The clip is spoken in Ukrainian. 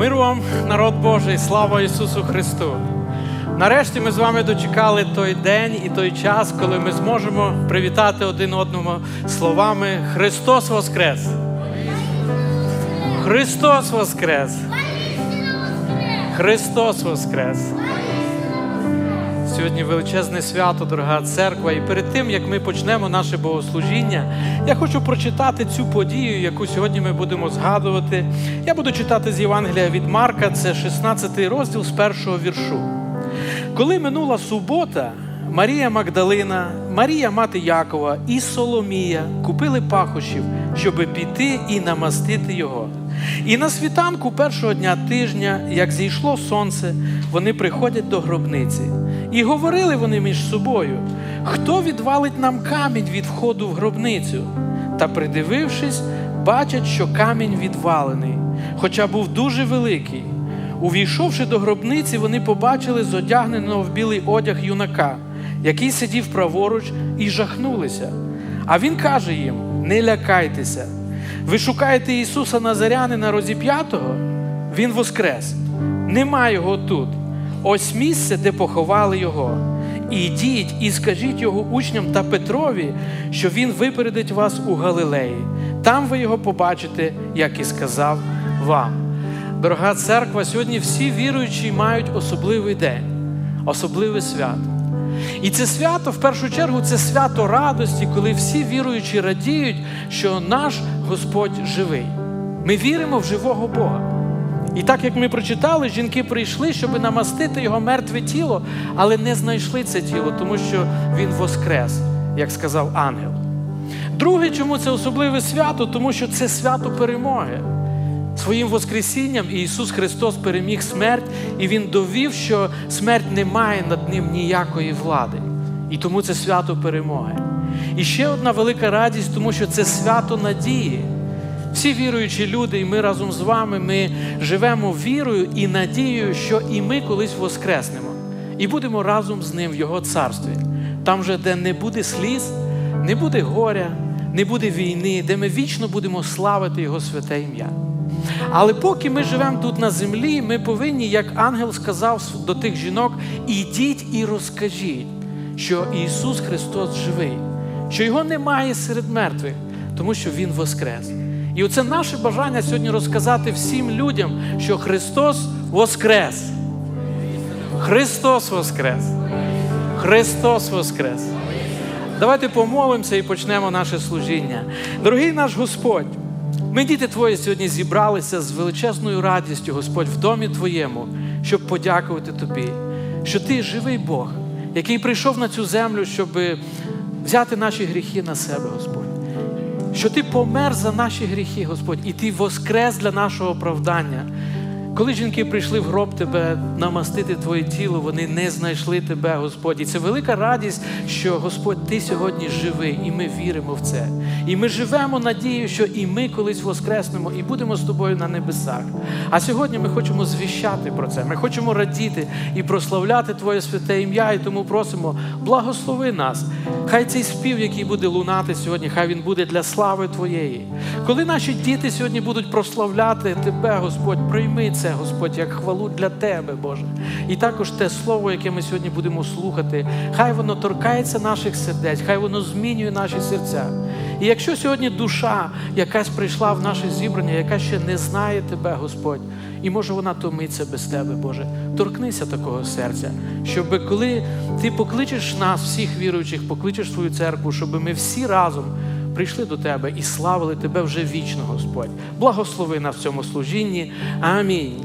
Мир вам, народ Божий, слава Ісусу Христу! Нарешті ми з вами дочекали той день і той час, коли ми зможемо привітати один одному словами Христос Воскрес! Христос Воскрес! Христос Воскрес! Сьогодні величезне свято, дорога церква. І перед тим, як ми почнемо наше богослужіння, я хочу прочитати цю подію, яку сьогодні ми будемо згадувати. Я буду читати з Євангелія від Марка, це 16 розділ з першого віршу. Коли минула субота, Марія Магдалина, Марія мати Якова і Соломія купили пахощів, щоби піти і намастити його. І на світанку першого дня тижня, як зійшло сонце, вони приходять до гробниці. І говорили вони між собою: хто відвалить нам камінь від входу в гробницю? Та придивившись, бачать, що камінь відвалений, хоча був дуже великий. Увійшовши до гробниці, вони побачили зодягненого в білий одяг юнака, який сидів праворуч, і жахнулися. А він каже їм: Не лякайтеся. Ви шукаєте Ісуса Назарянина розіп'ятого? Він воскрес. Нема його тут. Ось місце, де поховали його. Ідіть і скажіть його учням та Петрові, що він випередить вас у Галилеї. Там ви його побачите, як і сказав вам. Дорога церква, сьогодні всі віруючі мають особливий день, особливе свято. І це свято, в першу чергу, це свято радості, коли всі віруючі радіють, що наш Господь живий. Ми віримо в живого Бога. І так як ми прочитали, жінки прийшли, щоб намастити його мертве тіло, але не знайшли це тіло, тому що він воскрес, як сказав ангел. Друге, чому це особливе свято? Тому що це свято перемоги. Своїм Воскресінням Ісус Христос переміг смерть, і Він довів, що смерть не має над ним ніякої влади. І тому це свято перемоги. І ще одна велика радість, тому що це свято надії. Всі віруючі люди, і ми разом з вами ми живемо вірою і надією, що і ми колись воскреснемо, і будемо разом з ним в Його царстві, там же, де не буде сліз, не буде горя, не буде війни, де ми вічно будемо славити Його святе ім'я. Але поки ми живемо тут на землі, ми повинні, як ангел сказав до тих жінок, ідіть і розкажіть, що Ісус Христос живий, що Його немає серед мертвих, тому що Він воскрес. І оце наше бажання сьогодні розказати всім людям, що Христос воскрес. Христос воскрес. Христос воскрес. Давайте помолимося і почнемо наше служіння. Дорогий наш Господь. Ми, діти Твої, сьогодні зібралися з величезною радістю, Господь, в домі Твоєму, щоб подякувати Тобі, що Ти живий Бог, який прийшов на цю землю, щоб взяти наші гріхи на себе, Господь. Що Ти помер за наші гріхи, Господь, і Ти воскрес для нашого оправдання. Коли жінки прийшли в гроб тебе намастити твоє тіло, вони не знайшли тебе, Господь. І це велика радість, що Господь, Ти сьогодні живий, і ми віримо в це. І ми живемо надією, що і ми колись воскреснемо і будемо з тобою на небесах. А сьогодні ми хочемо звіщати про це. Ми хочемо радіти і прославляти Твоє святе ім'я, і тому просимо, благослови нас. Хай цей спів, який буде лунати сьогодні, хай він буде для слави Твоєї. Коли наші діти сьогодні будуть прославляти Тебе, Господь, прийми це, Господь, як хвалу для Тебе, Боже. І також те слово, яке ми сьогодні будемо слухати, хай воно торкається наших сердець, хай воно змінює наші серця. І якщо сьогодні душа якась прийшла в наше зібрання, яка ще не знає Тебе, Господь, і може вона томиться без Тебе, Боже, торкнися такого серця, щоб коли Ти покличеш нас, всіх віруючих, покличеш свою церкву, щоб ми всі разом прийшли до Тебе і славили Тебе вже вічно, Господь. Благослови нас в цьому служінні. Амінь.